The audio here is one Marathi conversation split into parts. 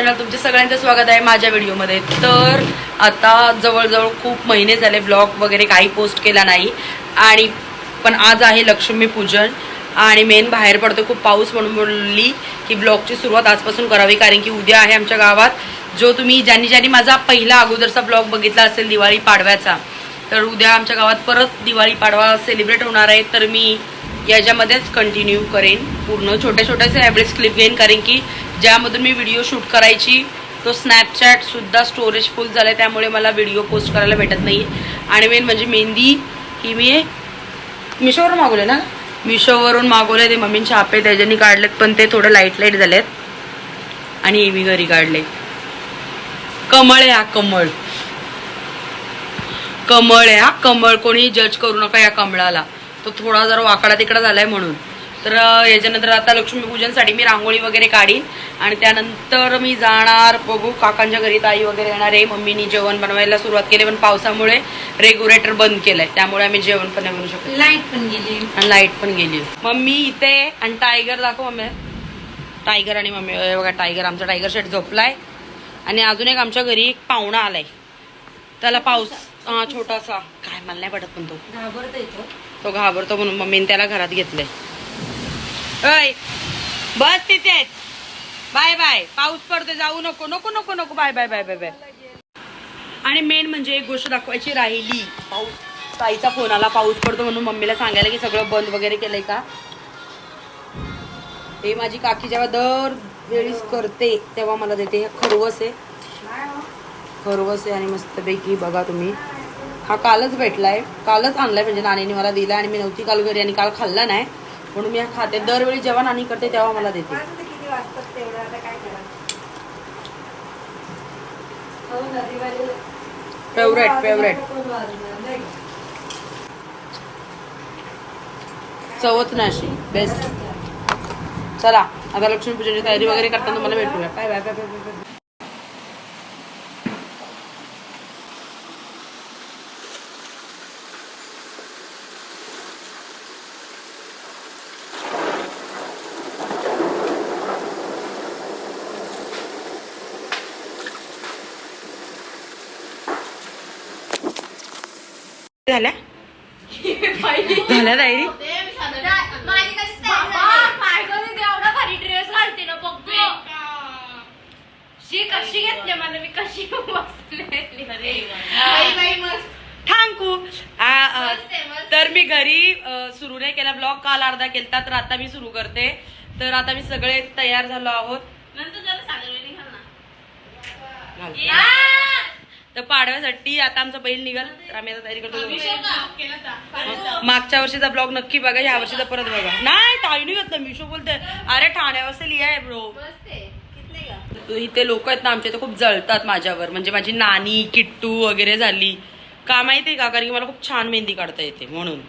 चॅनल तुमचे सगळ्यांचं स्वागत आहे माझ्या व्हिडिओमध्ये. तर आता जवळजवळ खूप महिने झाले ब्लॉग वगैरे काही पोस्ट केला नाही. आणि पण आज आहे लक्ष्मी पूजन. आणि मेन बाहेर पडतो खूप पाऊस म्हणून बोलली की ब्लॉगची सुरुवात आजपासून करावी कारण की उद्या आहे आमच्या गावात. जो तुम्ही ज्यांनी ज्यांनी माझा पहिला अगोदरचा ब्लॉग बघितला असेल दिवाळी पाडव्याचा तर उद्या आमच्या गावात परत दिवाळी पाडवा सेलिब्रेट होणार आहे. तर मी याच्यामध्येच कंटिन्यू करेन पूर्ण. छोट्या छोट्याचे ॲव्हरेज क्लिप घेईन. कारण की ज्यामधून मी व्हिडिओ शूट करायची तो स्नॅपचॅटसुद्धा स्टोरेज फुल झाला आहे त्यामुळे मला व्हिडिओ पोस्ट करायला भेटत नाही आणि मेन म्हणजे मेहंदी ही मी मिशोवरून मागवले ना? मिशोवरून मागवले ते मम्मींचे छापे त्याच्यानी काढलेत. पण ते थोडं लाइट लाइट झालेत. आणि हे मी घरी काढले कमळ आहे हा कमळ. कमळ आहे हा कमळ. कोणी जज करू नका या कमळाला. तो थोडा जरा वाकडा तिकडा झालाय म्हणून. तर याच्यानंतर आता लक्ष्मीपूजनसाठी मी रांगोळी वगैरे काढीन आणि त्यानंतर मी जाणार बघू काकांच्या घरी ताई वगैरे येणार आहे मम्मीनी जेवण बनवायला सुरुवात केली पण पावसामुळे रेग्युलेटर बंद केलंय. त्यामुळे आम्ही जेवण पण नाही बनवू शकत. लाइट पण गेली. आणि लाइट पण गेली. मम्मी इथे आणि टायगर दाखव मम्मी. टायगर आणि मम्मी बघा टायगर आमचा टायगर शेट झोपलाय. आणि अजून एक आमच्या घरी एक पाहुणा आलाय. त्याला पाऊस हा छोटासा. काय मला नाही पडत पण तो. घाबरत येतो तो घाबरतो म्हणून मम्मीने त्याला घरात घेतलंय. अय बस तिथेच. Bye bye. पाऊस पडतो जाऊ नको नको नको नको. Bye bye bye bye bye. आणि मेन म्हणजे एक गोष्ट दाखवायची राहिली. पाऊस ताईचा फोन आला पाऊस पडतो म्हणून मम्मीला सांगायला की सगळं बंद वगैरे केलंय का? हे माझी काकी जेव्हा दर वेळीस करते तेव्हा मला देते. हे खरवस आहे. खरवस आहे आणि मस्तपैकी बघा तुम्ही. हा कालच भेटलाय. कालच आणलाय म्हणजे नानीने मला दिला आणि मी नव्हती काल घरी आणि काल खाल्ला नाही. म्हणून मी हा खाते. दरवेळी जेव्हा नानी करते तेव्हा मला देते. फेवरेट फेवरेट चवच नाशी बेस्ट चला आता लक्ष्मीपूजनची तयारी वगैरे करताना तुम्हाला भेटूया. Bye bye bye bye bye bye झाल्या झाल्या ताईरी कशी घेतली मला मी कशी थांकू तर मी घरी सुरू नाही केला ब्लॉग काल अर्धा केलता तर आता मी सुरू करते. तर आता मी सगळे तयार झालो आहोत. नंतर त्याला! तर पाडव्यासाठी आता आमचा बैल निघाल. तर आम्ही आता तयारी करतो. मागच्या वर्षीचा ब्लॉग नक्की बघा ह्या वर्षीचा परत बघा. नाही ताईने घेतलं मिशो बोलते. अरे ठाण्यावर लिहाय ब्रो? इथे लोक आहेत ना आमच्या इथे खूप जळतात माझ्यावर. म्हणजे माझी नानी किट्टू वगैरे झाली. का माहितीये का? कारण की मला खूप छान मेहंदी काढता येते म्हणून.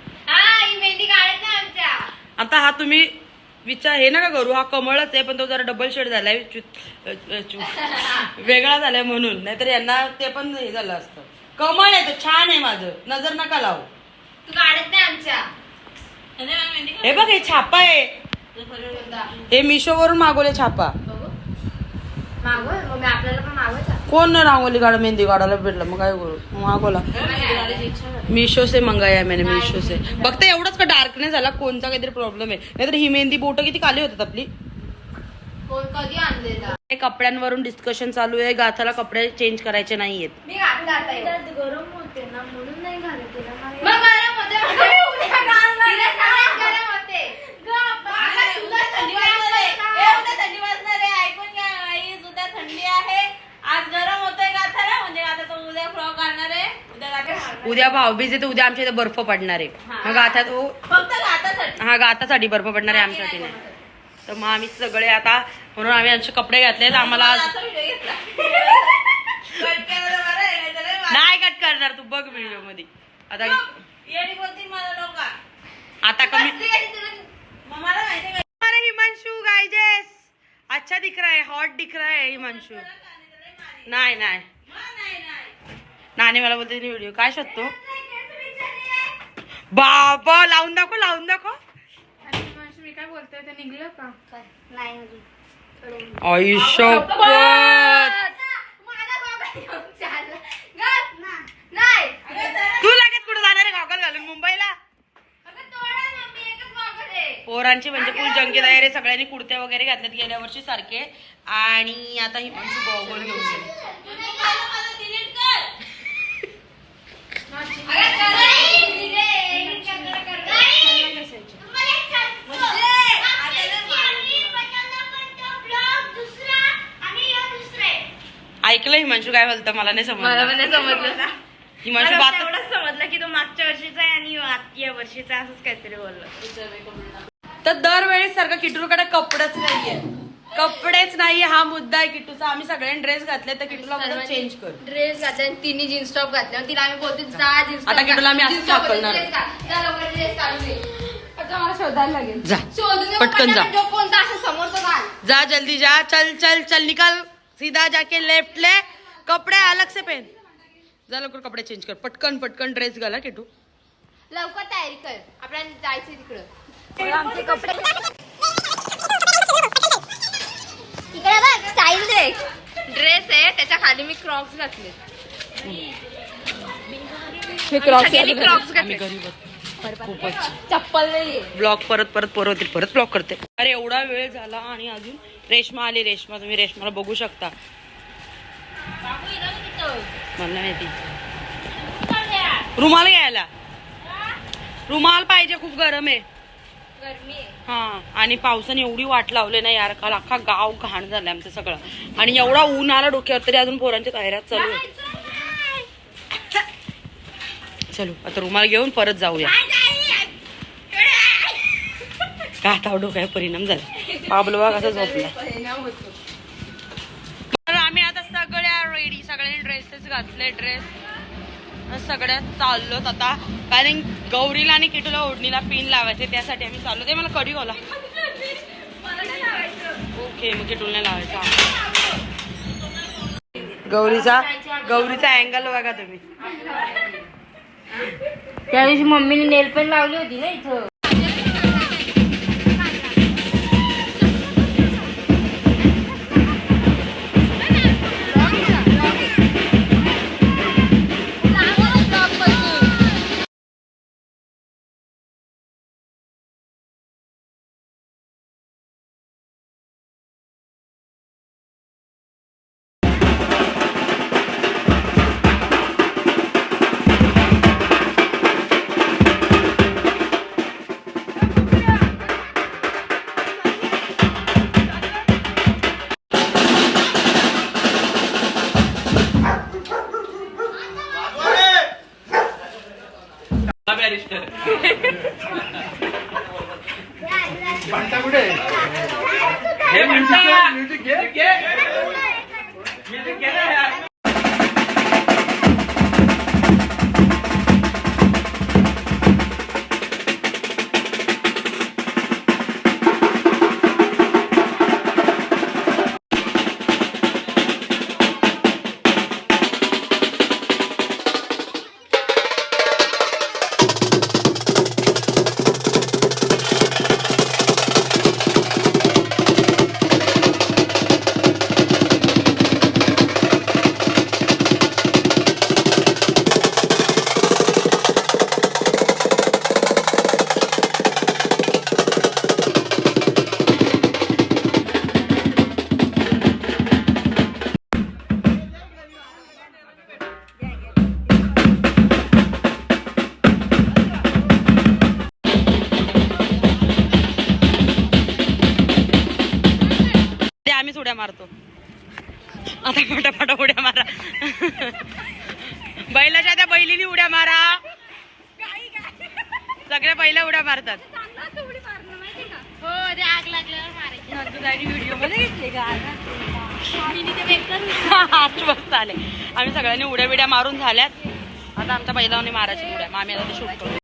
मेहंदी काढत ना आमच्या. आता हा तुम्ही विचार हे नका करू. हा कमळच आहे पण तो जरा डबल शेड झालाय. वेगळा झालाय म्हणून. नाहीतर यांना ते पण हे झालं असतं. कमळ आहे तो छान आहे माझं. नजर नका लावू. तू काढत नाही आमच्या. हे बघ हे छापा आहे. हे मिशो वरून मागवले छापा. बघू. मागव? मग मी आपल्याला पण मागवायचा. कोण ना रांगोली काढ मेहंदी काढायला भेटलं? मग काय करू? मागवला. मीशो से मंगाया मैंने मीशो से. फक्त एवढंच का डार्कनेस झाला कोणता काहीतरी प्रॉब्लेम आहे? नाहीतर ही मेहंदी बोट किती काली होतात आपली? हे कपड्यांवरून डिस्कशन चालू आहे. गाथाला कपडे चेंज करायचे नाहीयेत. थंडी आहे. आज गरम होतोय गाथाला म्हणजे आता तो उद्या फ्रॉक घालणार आहे. उद्या गाथा उद्या भाऊबीज आहे तर उद्या आमच्या इथे बर्फ पडणार आहे. मग गाथा तो फक्त गातासाठी. हा गाथासाठी बर्फ पडणार आहे आमच्यासाठी. नाही तर मग आम्ही सगळे आता म्हणून आम्ही आमचे कपडे घातले आम्हाला आज तर लय वाट- नाही कट करणार तू बघ व्हिडिओमध्ये आता आता कमी हिमांशु गायजेस अच्छा दिख रहा है हॉट दिख रहा है हिमांशु. नाही नाही. नानी मला बोलते व्हिडिओ काय शोधतो? बाबा लावून दाखव लावून दाखव. मी काय बोलतोय ते निघलं का आयुष्य. तू लगेच कुठे जाणार आहे? गॉगल घालून मुंबईला अगं तोडा मम्मी, एकच गॉगल आहे. पोरांची म्हणजे फुल जंगी तयारी आहे. सगळ्यांनी कुर्ते वगैरे घातल्यात गेल्या वर्षी सारखे. आणि आता ही म्हणजे गॉगल घेऊन गेली. ऐकलं हिमांशू काय बोलतं? मला नाही समजलं. मला नाही समजलं. नाही मला बात एवढंच समजलं की तो मागच्या वर्षीचा आहे आणि या वर्षीचा आहे, असंच काहीतरी बोललं. तर दरवेळेस सारखं किटूकडे कपडेच नाहीये. कपडेच नाहीये हा मुद्दा आहे किटूचा. आम्ही सगळ्यांनी ड्रेस घातले तर किटूला बोलतो चेंज कर. ड्रेस घातला आणि तिने जीन्स टॉप घातला. आणि तिला आम्ही बोलतो जा जीन्स आता किटूला आम्ही असं हाकलणार. ड्रेस आता मला शोधायला लागेल. जा. शोधून पटकन जा. जो कोणता असं समोर तो घाल. जा जल्दी जा. चल चल चल निकल. सीधा जाके लेफ्ट ले. कपडे अलग से पहन. जा लवकर कपडे चेंज कर. पटकन पटकन ड्रेस घाला किटू लवकर तयारी कर. आपल्याला जायचंय तिकडं. आमचे कपडे इकडे बघ स्टाईल देख ड्रेस आहे त्याच्याखाली मी क्रॉक्स घातले. हे Crocs आम्ही घातले. चप्पल नाही ब्लॉग परत परत परत परत ब्लॉग करते. अरे एवढा वेळ झाला आणि अजून रेशमा आली. रेशमा तुम्ही रेशमाला बघू शकता. मला नाही माहिती. रुमाल घ्यायला. रुमाल पाहिजे खूप गरम आहे. गरमी आहे. हा आणि पावसाने एवढी वाट लावली ना यार काल अख्खा गाव घाण झालं आमचं सगळं. आणि एवढा ऊन आला डोक्यावर तरी अजून पोरांच्या तयाऱ्यात चालू चलो आता रुमाल घेऊन परत जाऊया. का आता डोक्यावर परिणाम झाला? पाबलो बघ असं झोपला. घातले ड्रेस सगळ्यात चाललोत आता. कारण गौरीला आणि किटूला ओढणीला पिन लावायचे त्यासाठी आम्ही चाललो ते मला कडी ओला ओके मग किटूला लावायचा. गौरीचा गौरीचा अँगल बघा तुम्ही. त्या दिवशी मम्मीने नेल पण लावली होती ना इथं. बैलाच्या त्या बैलीनी उड्या मारा. सगळ्या बैला उड्या मारतात. हो ते आम्ही सगळ्यांनी उड्या बिड्या मारून झाल्यात. आता आमच्या बैलाने मारायची उड्या. आम्ही आता शूट करतो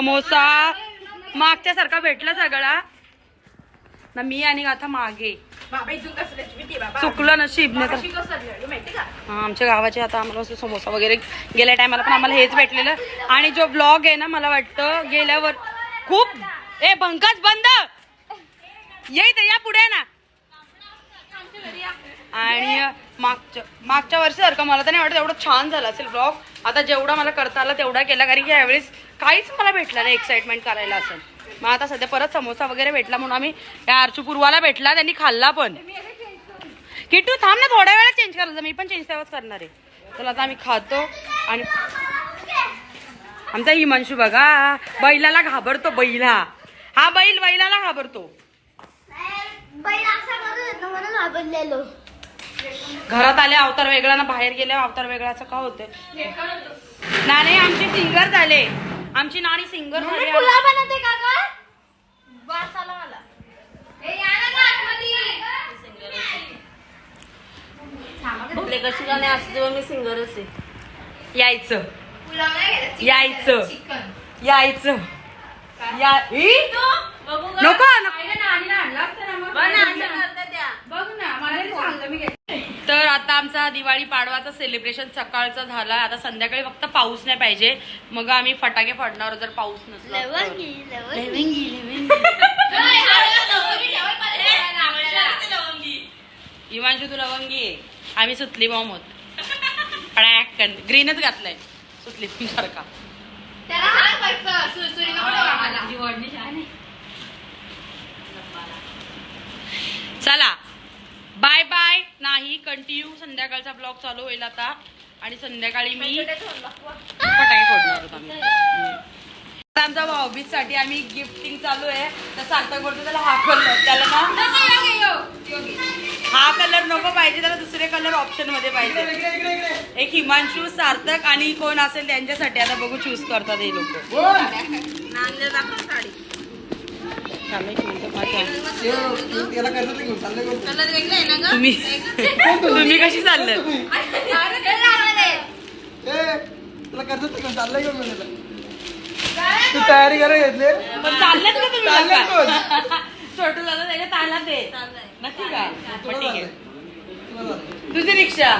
समोसा. मागच्या सारखा भेटला सगळा. ना मी आणि गाथा मागे. चुकलं नशीब नाही हा, आमच्या गावाचे आता आम्हाला समोसा वगैरे गेल्या टायमाला पण आम्हाला हेच भेटलेलं. आणि जो ब्लॉग आहे ना मला वाटतं गेल्यावर खूप ए बंकच बंद! ये इथे या पुढे ना. आणि मागच्या मागच्या वर्षीसारखं मला तर नाही वाटत एवढं छान झालं असेल ब्लॉग आता जेवढा मला करता आला तेवढा केला कारण की यावेळेस काहीच मला भेटला नाही एक्साइटमेंट करायला असेल मग आता सध्या परत समोसा वगैरे भेटला म्हणून आम्ही या आरचू भेटला त्यांनी खाल्ला पण. किटू थांब ना थोड्या वेळा चेंज करायचं मी पण चेंज तेव्हाच करणार आहे. चला आता आम्ही खातो आणि आमचा हिमांशू बघा बैलाला घाबरतो बैला. हा बैल बैलाला घाबरतो. बैल असा म्हणून घाबरलेलो. घरात आले अवतार वेगळा ना बाहेर गेले अवतार वेगळा असं का होतंय? नाणे आमचे सिंगर झाले. आमची नाणी सिंगर झाली. कशी गाणे असते तेव्हा मी सिंगरच आहे यायचं. यायचं. यायचं. या ई? बघू नको. तर आता आमचा दिवाळी पाडवाचा सेलिब्रेशन सकाळचा झाला. आता संध्याकाळी फक्त पाऊस नाही पाहिजे. मग आम्ही फटाके फोडणार जर पाऊस नसला. हिमांशू तू लवंगी आहे. आम्ही सुतली बॉम्ब होत ग्रीनच घातलाय. सुतली सारखा. चला. बाय बाय नाही कंटिन्यू संध्याकाळचा ब्लॉग चालू होईल आता. आणि संध्याकाळी मी फटाके फोडणार आहोत आम्ही. भाऊबीजसाठी आम्ही गिफ्टिंग चालू आहे. तर सार्थक बोलतो त्याला हा त्याला ना हा कलर नको पाहिजे त्याला दुसरे कलर ऑप्शनमध्ये पाहिजे. एक हिमांशू सार्थक आणि कोण असेल त्यांच्यासाठी आता बघू चूज करतात हे लोक. तुम्ही तुम्ही? कशी चाललं तुला तू तयारी करायला घेतली? पण चाललेत का तुम्ही चाललेत लोकं? छोटू दादा त्याच्या तालात आहे नक्की का मग ठीक आहे. तुझी रिक्षा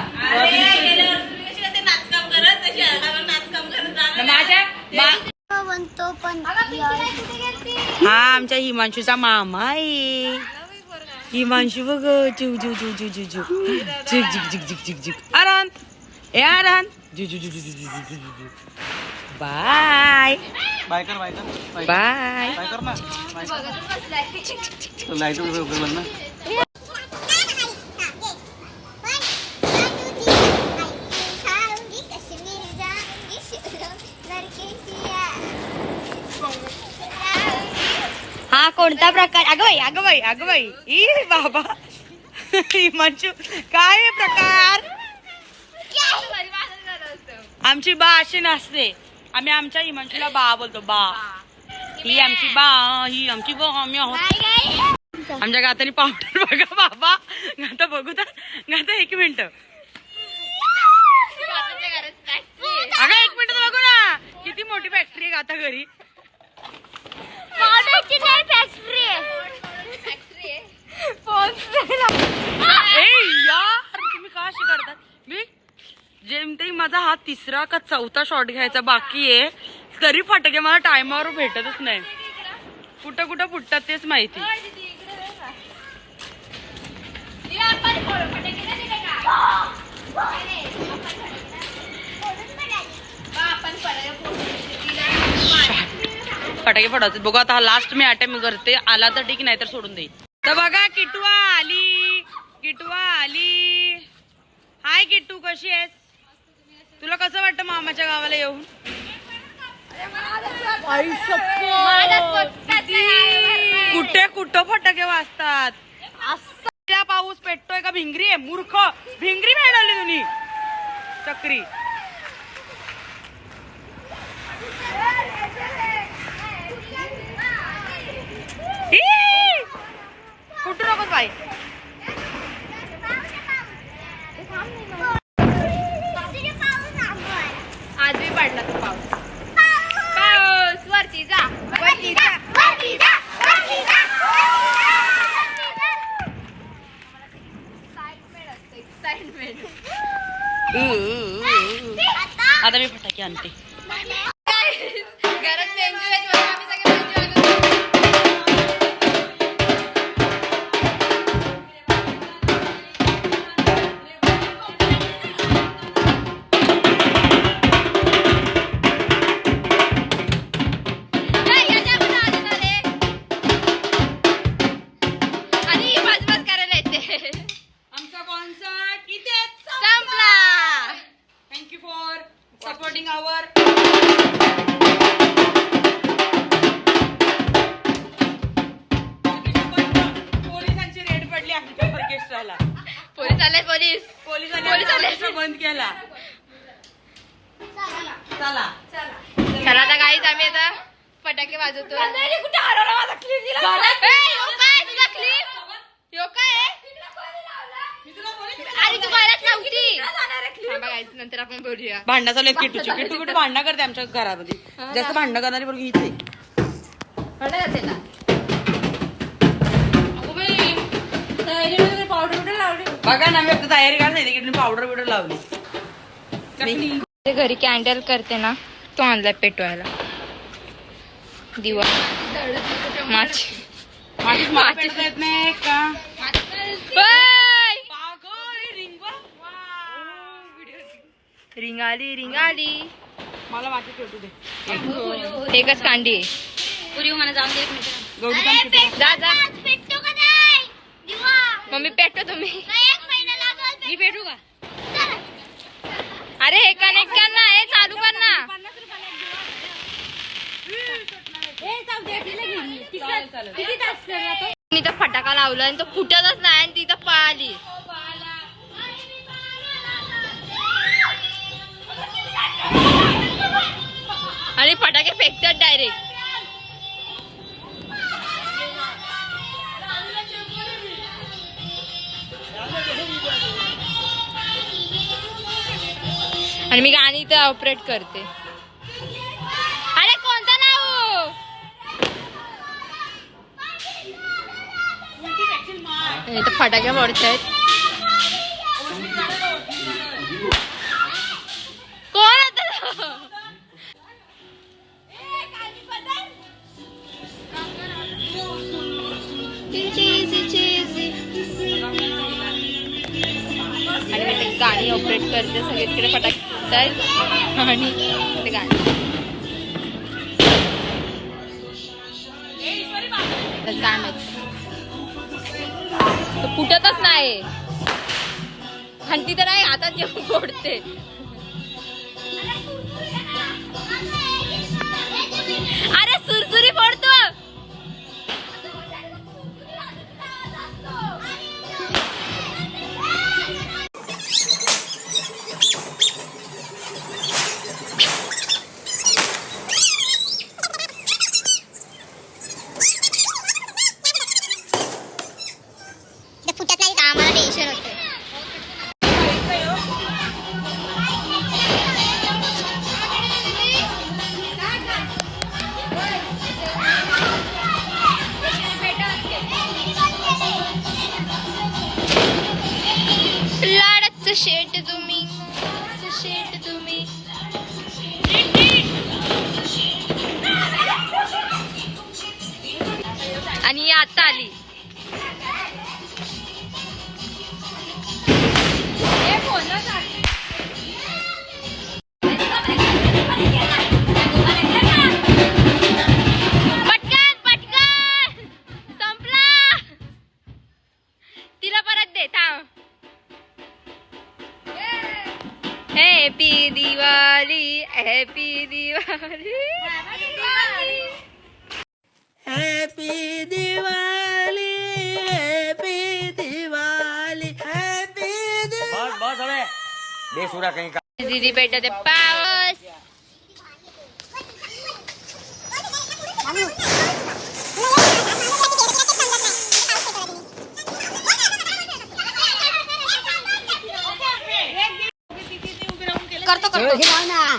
माझ्या मा- बनतो पण हा आमच्या हिमांशूचा मामा आहे हिमांशू बघ चिव चिव चिव चिव चिव चिव चिक झिक झिक झिक झिक झिक आरान ए आरान जु जु जु जु जु जु जु जु जु बाय. बाय कर बाय कर. बाय कर. बाय. कर ना. लाइट ना. हा कोणता प्रकार? अगं बाई अगं बाई अगं बाई. ई बाबा. हिमांशू काय प्रकार? आमची बा अशी नसते आम्ही आमच्या हिमांशूला बा बोलतो बा. ही आमची बा ही आमची बा आम्ही आहोत. आमच्या गातानी पावडर बघा बाबा. गाता बघू तर. गाता एक मिनिट. अगं एक मिनिट बघू ना. किती मोठी फॅक्टरी आहे गाता घरी. ए यार तुम्ही का अशी करतात मी? जेमतेही माझा हा तिसरा का चौथा शॉट घ्यायचा बाकी आहे तरी फटके मला टायमावर भेटतच नाही. कुठं कुठं फुटतात तेच माहिती. फटाके फोडायचे बघू आता हा लास्ट मी अटेम्प्ट करते. आला तर ठीक नाही तर सोडून देईल तर बघा किटुआ आली. किटुआ आली. हाय किट्टू कशी आहेस? तुला कसं वाटतं मामाच्या गावाला येऊन. कुठे कुठं फटाके वाजतात? त्या पाऊस पेटतोय का भिंगरी आहे मूर्ख. भिंगरी मिळाली तुम्ही चक्री. our बोलूया भांडा चालू आहेत किटूची किटू किटू भांडणं करते आमच्या घरामध्ये. जास्त भांडणं करणारी बरोबर आहे. बघा ना मी आता तयारी करायला सांगितली पावडर बिवडर लावली. घरी कॅन्डल करते ना तो आणलाय पेटवायला. दिवा. माच. माझीच मला पेटता येत नाही का? रिंग आली रिंग आली मला माझी पेटू दे एकच कांडी आहे. पुरी मला जाऊन दे एक मिनिट. गौरी पण पेटू. जा जा. आज पेटतो का नाही? दिवा. मम्मी पेटतो तुम्ही. नाही, एक महिना लागल मी भेटू का? अरे हे कनेक्ट कर ना हे चालू कर ना किती तास करतो मी तर फटाका लावला आणि तो फुटतच नाही आणि ती तर पळाली. आणि फटाके फेकतात डायरेक्ट आणि मी गाणी तर ऑपरेट करते. अरे कोणता नाव? इथं फटाके फोडतायत कोण ऑपरेट करते सगळे तिकडे फटाके आहेत आणि ते गाणे. काय माहीत फुटतच नाही. हंटी तर नाही आता जेव्हा फोडते. तुम्ही. शेट तुम्ही. आणि आता आली. बेसुरा कहीं का दीदी पेटत आहे पाऊस करतो करतो. मला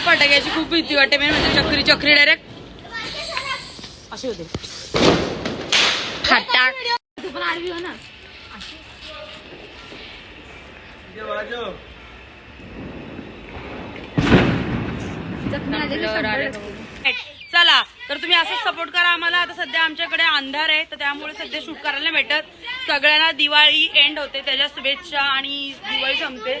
फटाक्याची खूप भीती वाटते मेन म्हणजे चक्री चक्री डायरेक्ट असे होते फटाक चला तर तुम्ही असंच सपोर्ट करा आम्हाला आता सध्या आमच्याकडे अंधार आहे तर त्यामुळे सध्या शूट करायला भेटत. सगळ्यांना दिवाळी एंड होते त्याच्या शुभेच्छा आणि दिवाळी संपते.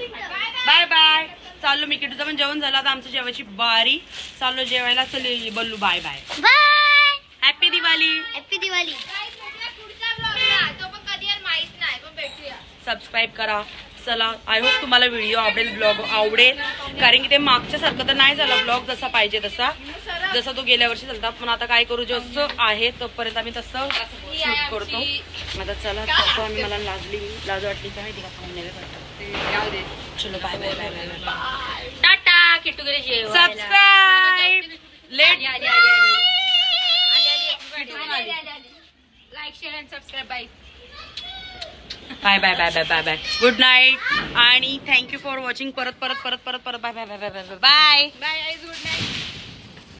बाय बाय चाललो मी किटूचं पण जेवण झालं. आता आमच्या जेवायची बारी. चाललो जेवायला. चल बोलू bye bye bye happy Diwali happy Diwali subscribe करा. चला आय होप तुम्हाला व्हिडिओ आवडेल ब्लॉग आवडेल. कारण की ते मागच्या सारखं तर नाही झाला ब्लॉग जसा पाहिजे तसा. जसा तो गेल्या वर्षी झाला पण आता काय करू जसं आहे तोपर्यंत आम्ही तसं शूट करतो. आता चला जातो आम्ही मला लाजली लाज वाटली काय तिला वाटत चलो bye bye bye bye bye tata Kittu गेले. Subscribe late. Like share and subscribe bye bye bye bye bye bye bye good night आणि थँक्यू फॉर वॉचिंग परत परत परत परत परत. Bye bye bye bye bye bye bye good night